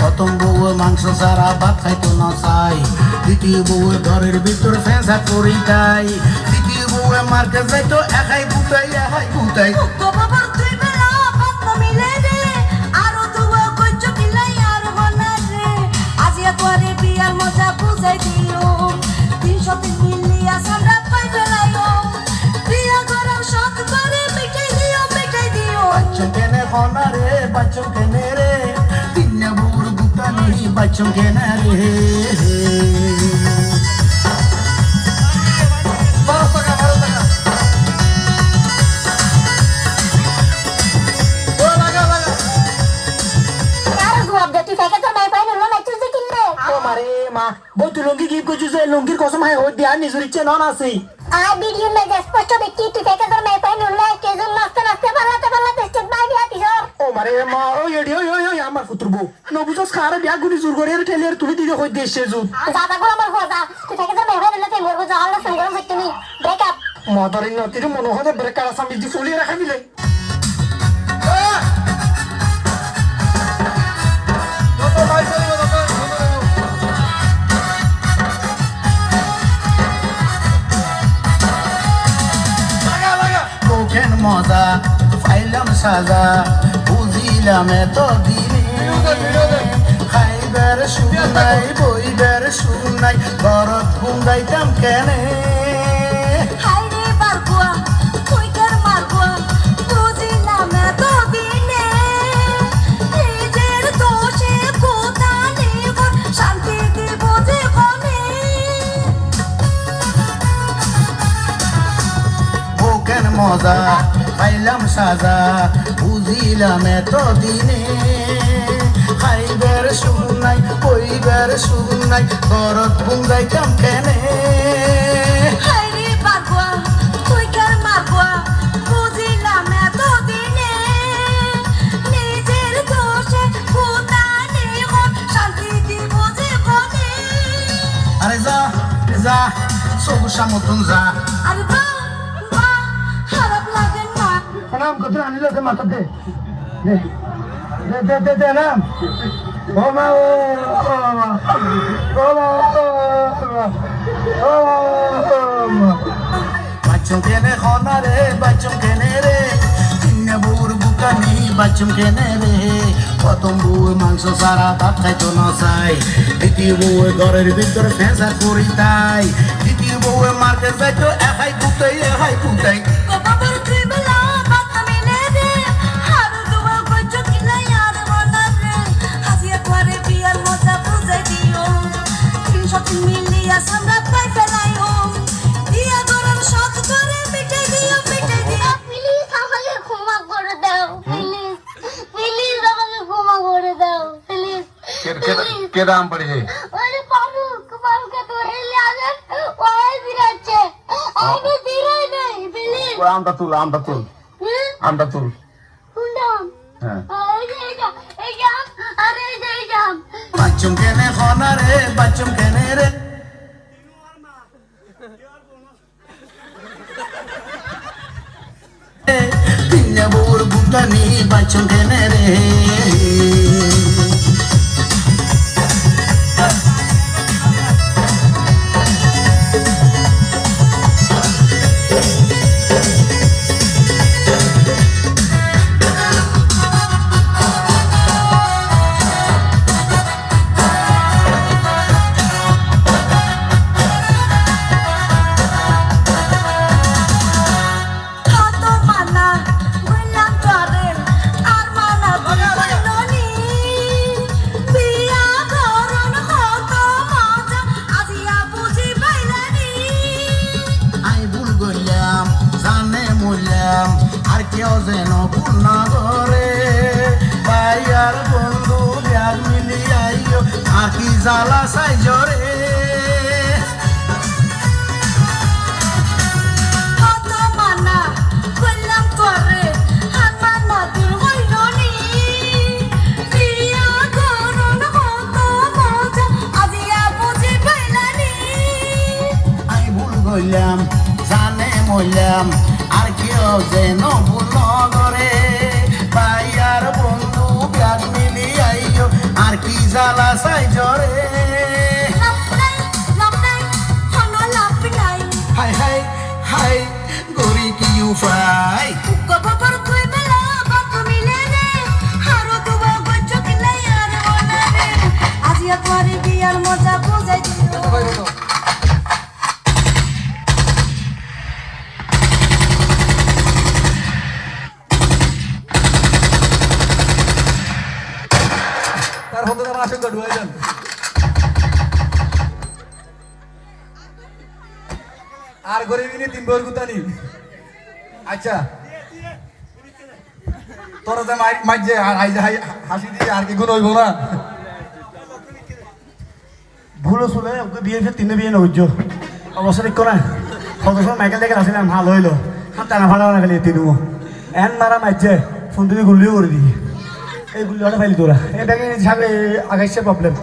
প্রথম বউ মাংস সারা ভাত খাইতো না চাই। দ্বিতীয় বউ ঘরের ভিতর ফেঁসা করি তাই। তৃতীয় বউ মার্কেট যাইতো একাই বুতাই একাই বিয়ার মজা বুঝাই দিও। তিনশো তিন মিলিয়া সামরা পাই ফেলাইও। বিয়া করার শখ করে মিটাই দিও মিটাই দিও। বাচ্চম কেনে কেনে রে। বউর বুতানি বাচ্চম কেনে বই তুই লঙ্গি গিফট করছিস এই লঙ্গির কসম হাই হই দিয়া নিজের ইচ্ছে নন আছে আর ভিডিও মে যে স্পষ্ট দেখি তুই ফেকে তোর মাই পাই নলো কেজন নাচতে নাচতে পাল্লাতে পাল্লাতে স্টেট বাই দিয়া দিছর ও মারে মা ওই এডি ওই ওই ওই আমার পুত্র বউ। নবুজস খারে বিয়া গুনি জোর করে এর ঠেলে তুলি দিকে হই দেশে জুত দাদা গুলো আমার ফজা তুই ফেকে তোর মাই পাই নলো তুই মরবো জাহাল না সঙ্গরম হইতে নি। ব্রেক আপ মদারিন নতির মনে হয় ব্রেক কারা দি ফুলিয়ে রাখা দিলে। মজা, পাইলাম সাজা, বুঝিলাম এত দিনে খাইবার শুনাই নাই বইবার শুনাই নাই ঘরত ঘুমাইতাম কেনে? মজা পাইলাম সাজা বুঝিলাম এত দিনে খাইবার সুর নাই বইবার সুর নাই ঘরত ঘুমাইতাম কেনে? আরে যা যা সবুসা মতন যা। আরে নাম কত আনিল দে মাথা দে দে দে দে দে দে নাম। ও মা, ও ও মা। ও ও মা। বাচ্চম কেনে খনা রে বাচ্চম কেনে রে। তিন বউর বুকানি বাচ্চম কেনে রে। প্রথম বউ মাংস সারা ভাত খাইতো না চাই। দ্বিতীয় বউ ঘরের ভিতরে ফেঁসা করি তাই। তৃতীয় বউ মার্কেট যাইতো, একাই পুতাই একাই পুতাই। প্লিজ কে দাম পড়ে ওরে বাবু বাবুকে তো হেলে আগে ওই দিরাচ্ছে আমি দিরাই নাই প্লিজ আমটা তুল আমটা তুল আমটা তুল শুনলাম হ্যাঁ এই যে এই যে এই যে আরে এই যে এই যে বাচ্চম কেনে খনা রে বাচ্চম কেনে রে তিন বউর বুকানি বাচ্চম কেনে রে আই ভুল করলাম জানে মরলাম আর কেউ যেন ভুল করে। ভাই আর বন্ধু ব্যাগ মিলি আর কি জ্বালা চাই জরে আমার আশঙ্কা ঢুকাই যান আর করে দিনে তিন বই গুতানি আচ্ছা। যে মাই মাই যে হাসি দিয়ে আর কি গুণ হইব না। ভুল শুনে ওকে বিয়ে ফের তিনে বিয়ে নইজ অবসর ইকো না সদস্য মাইকেল দেখে আসলে ভালো হইল। টানা ফাটা না খালি তিনু। এন মারা মাইছে ফোন তুমি গুলিও করে দিই এই গুলি ফাইলি তোরা। হিসাবে আগাইছে প্রবলেম